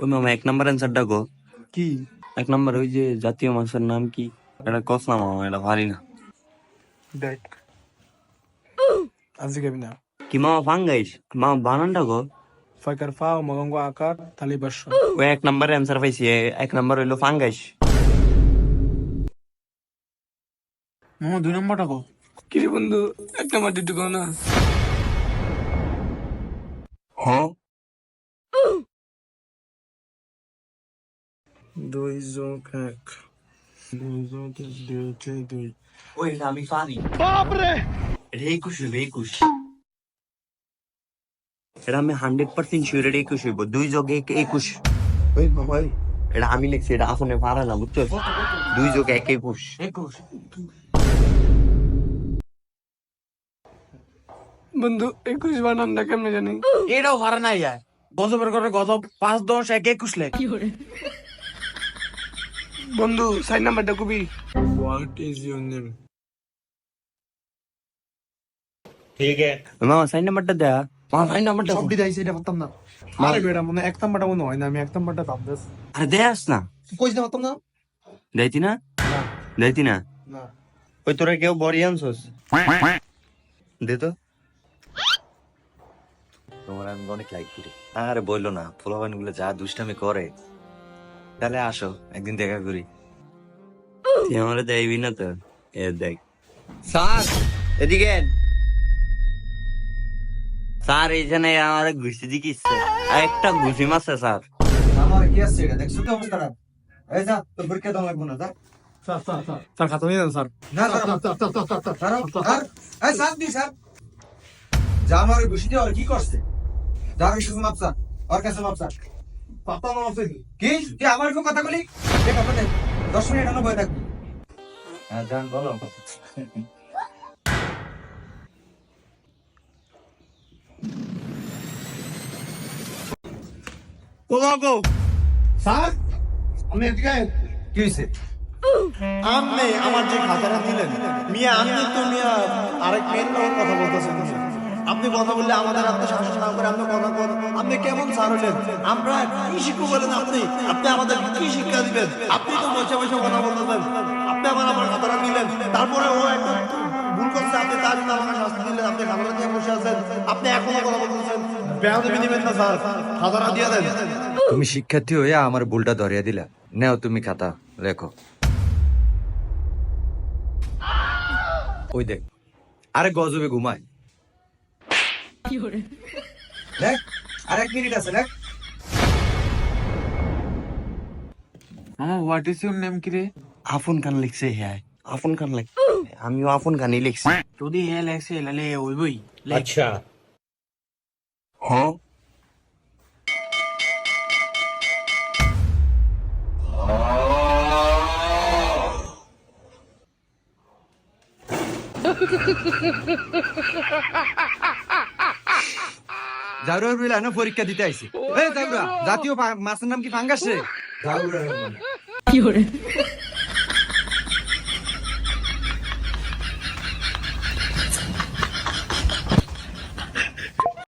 ওই মামা এক নাম্বার অ্যান্সারটা গো কি। এক নাম্বার ওই যে জাতীয় মাছের নাম কি? এটা কস না মামা এটা পারি না। দেখ। আজকে খাবি না। কি মামা ফাঙ্গাইস মামা বানানটা গো ফাইকার ফা মগঙ্গ আকার তালি বাস ওই এক নাম্বারে অ্যান্সার পাইছি এক নাম্বার হইল ফাঙ্গাইস মামা দুই নম্বরটা কো। কি বন্ধু এক নম্বর দুটো কো না। হ্যাঁ? দুই যোগ এক। দুই যোগ এক দুই হচ্ছে দুই। ওই আমি পারি বাপরে! এটা একুশ এটা আমি হান্ড্রেড পার্সেন্ট শিওর এটা একুশ হইব। দুই যোগ এক একুশ। ওই এটা আমি লিখছি এটা আপনি পারে না বুঝছ? দুই যোগ এক একুশ। একুশ। বন্ধু একুশ বানানটা কেমনে জানি? এটাও হারা নাই যায়। গজবের করে গজব পাঁচ দশ এক একুশ লেখ। বন্ধু সাইন নাম্বারটা কবি হোয়াট ইজ ইউর নেম ওই মামা সাইন নাম্বারটা দেয়া। মামা সাইন নাম্বারটা সব দিদাইছে এটা পারতাম না। আরে বেটা মনে এক নাম্বারটা মনে হয় না আমি এক নাম্বারটা ভাবতেছি আরে দেয়াস না। কইস না পারতাম না? দেয়তি না? দেয়তি না? না। ওই তোরা কেউ বড়ি আনছস? দে তো। তোমার আমি অনেক লাইক করি। আরে বলল না ফুলাবানগুলো যা দুষ্টামি করে। তাহলে আসো একদিন দেখা করি। তুই আমারে দেয়বি না তো? এ দেখ। স্যার! এদিকে স্যার এইখানে আমার ঘুষি আর একটা ঘুষি মারছে স্যার। আমার কি আছে এটা? দেখছ তো অবস্থাটা এই যা তোর পরীক্ষা দাও লাগবো না যা। স্যার খাতা নিয়ে স্যার। না স্যার এই স্যার দি স্যার। যা আমার ঘুষি দিয়ে আর কি করছে? যা আমি শুধু মাপসা ওর কাছে মাপসা পাতা না আছে কি? তুই আমার কোন কথা বলি দেখ কথা দশ মিনিট এখনও বয়ে থাকবি। হ্যাঁ জান বলো। কোথাও স্যার আমি এদিকে কি হয়েছে আপনি আমার যে খাতাটা দিলেন মিয়া আপনি তো মিয়া আরেক মেয়ের কথা বলতেছেন। আপনি কথা বললে আমাদের আত্মশাসন না করে আপনি কথা বল আপনি কেমন স্যার হলেন? আমরা কি শিখব বলেন আপনি? আপনি আমাদের কি শিক্ষা দিবেন? আপনি তো বসে বসে কথা বলতেছেন। আপনি আবার আমার খাতাটা দিলেন তারপরে ও একটা ভুল করছে, আপনি তার আমাকে শাস্তি দিলেন। আপনি দিয়ে বসে আছেন। আপনি এখনও কথা বলতেছেন। না স্যার। দিয়ে দেন। তুমি শিক্ষার্থী হয়ে আমার ভুলটা ধরিয়ে দিলা। নেও তুমি খাতা, লেখো। ওই দেখ, আরে গজবে ঘুমায়। দেখ আর এক মিনিট আছে দেখ। মামা হোয়াট ইজ ইউর নেম কি রে আপন খান লিখছে হ্যাঁ আপন খান লিখ। আমিও আপন খানই লিখছি। যদি হে লেখছে লালে ওইবই হ্যাঁ? জাউরা রইলা এনে পরীক্ষা দিতে আইছি। এই জাউরা জাতীয় মাছের নাম কি ফাঙ্গাস রে? জাউরা